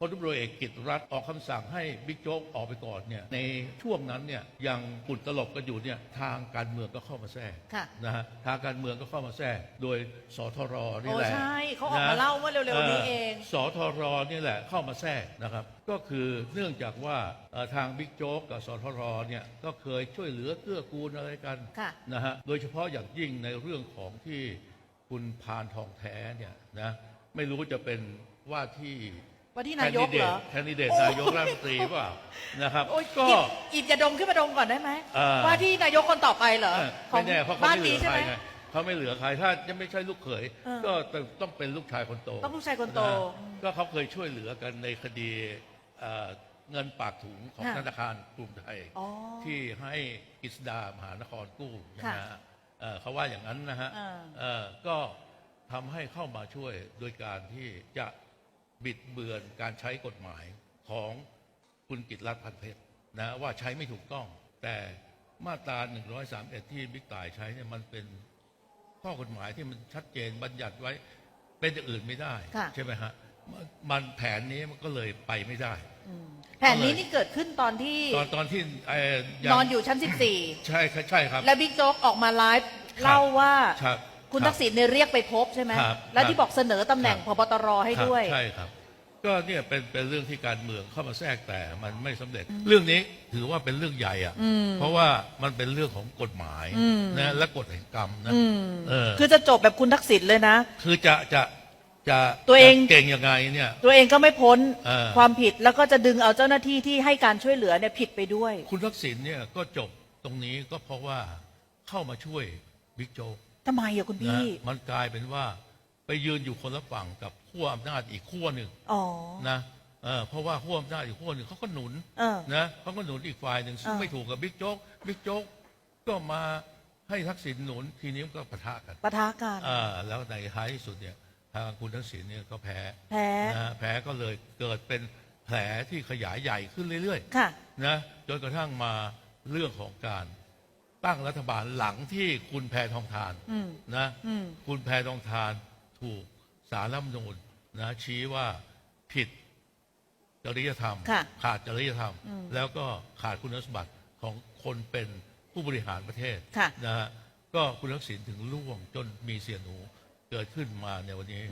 พลตำรวจเอกกิตติรัตน์ออกคำสั่งให้บิ๊กโจ๊กออกไปก่อนเนี่ยในช่วงนั้นเนี่ยยังปุ่นตลบกันอยู่เนี่ยทางการเมืองก็เข้ามาแทรกค่ะนะฮะทางการเมืองก็เข้ามาแทรกโดยสทรนี่โอ้แหละใช่เขาออกมาเล่าเมื่อเร็วๆนี้เองสทรนี่แหละเข้ามาแทรกนะครับ ก็คือเนื่องจากว่าเอ่อทางบิ๊กโจ๊กกับสทรเนี่ยก็เคยช่วยเหลือเกื้อกูลอะไรกันค่ะนะฮะโดยเฉพาะอย่างยิ่งในเรื่องของที่คุณพานทองแท้เนี่ยนะไม่รู้จะเป็นว่าที่ ว่าที่นายกเหรอแคนดิเดตนายกรัฐมนตรีเปล่านะครับโอ้ยก็หยิบหยิบยาดมขึ้นมาดมก่อนได้ไหมเออว่าที่นายกคนต่อไปเหรอเออของไม่แน่เพราะเขาบ้านไม่เหลืนี้อใช่ใครไหมไงเขาไม่เหลือใครถ้ายังไม่ใช่ลูกเขยเออก็ต้องเป็นลูกชายคนโตต้องลูกชายคนโตะฮะก็เขาเคยช่วยเหลือกันในคดีเอ่อเงินปากถุงของค่ะธนาคารกรุงไทยอ๋อที่ให้กฤษดามหานครกู้นะค่ะฮะเอ่อเขาว่าอย่างนั้นนะฮะอ่าเอ่อก็ทำให้เข้ามาช่วยโดยการที่จะ บิดเบือนการใช้กฎหมายของคุณกิตรัตน์พันเพชรนะว่าใช้ไม่ถูกต้อง แต่มาตรา 131 ที่บิ๊กต่ายใช้เนี่ยมันเป็นข้อกฎหมายที่มันชัดเจนบัญญัติไว้เป็นอย่างอื่นไม่ได้ค่ะใช่ไหมฮะมันมันแผนนี้มันก็เลยไปไม่ได้อืมแผนนี้นี่เกิดขึ้นตอนที่ ตอนตอนที่เอ่อยังนอนอยู่ชั้นใช่ครับใช่ครับ14และบิ๊กโจ๊กออกมาไลฟ์เล่าว่า ครับคุณรับทักษิณเนี่ยเรียกไปพบใช่ไหมครับและครับที่บอกเสนอตำแหน่งครับพบตรให้ด้วย ครับใช่ครับ ก็เนี่ยเป็นเป็นเรื่องที่การเมืองเข้ามาแทรกแต่มันไม่สำเร็จ เรื่องนี้ถือว่าเป็นเรื่องใหญ่อะอืมเพราะว่ามันเป็นเรื่องของกฎหมายอืมนะและกฎแห่งกรรมนะอืมเออคือจะจบแบบคุณทักษิณเลยนะ คือจะจะจะตัวเอง จะเก่งยังไงเนี่ย ตัวเองก็ไม่พ้นเออ ความผิดแล้วก็จะดึงเอาเจ้าหน้าที่ที่ให้การช่วยเหลือเนี่ยผิดไปด้วย คุณทักษิณเนี่ยก็จบตรงนี้ก็เพราะว่าเข้ามาช่วยบิ๊กโจ๊ก ทำไมอะคุณนะพี่ มันกลายเป็นว่าไปยืนอยู่คนละฝั่งกับขั้วอำนาจอีกขั้วหนึ่งอ๋อ นะเออเพราะว่าขั้วอำนาจอีกขั้วหนึ่งเขาก็หนุนเออนะเขาก็หนุนอีกฝ่ายหนึ่งซึ่งเออ ไม่ถูกกับบิ๊กโจ๊กบิ๊กโจ๊กก็มาให้ทักษิณหนุนทีนี้มันก็ปะทะกันปะทะกัน อ่าแล้วในท้ายที่สุดเนี่ยทางคุณทักษิณเนี่ยก็แพ้แพ้ นะแพ้ก็เลยเกิดเป็นแผลที่ขยายใหญ่ขึ้นเรื่อยค่ะๆนะจนกระทั่งมาเรื่องของการ ตั้งรัฐบาลหลังที่คุณแพทองทานอืมนะอืม คุณแพทองทานถูกสารรัฐธรรมนูญนะชี้ว่าผิดจริยธรรม ค่ะขาดจริยธรรม อืมแล้วก็ขาดคุณสมบัติของคนเป็นผู้บริหารประเทศค่ะ นะฮะก็คุณทักษิณถึงล่วงจนมีเสียหนูเกิดขึ้นมาในวันนี้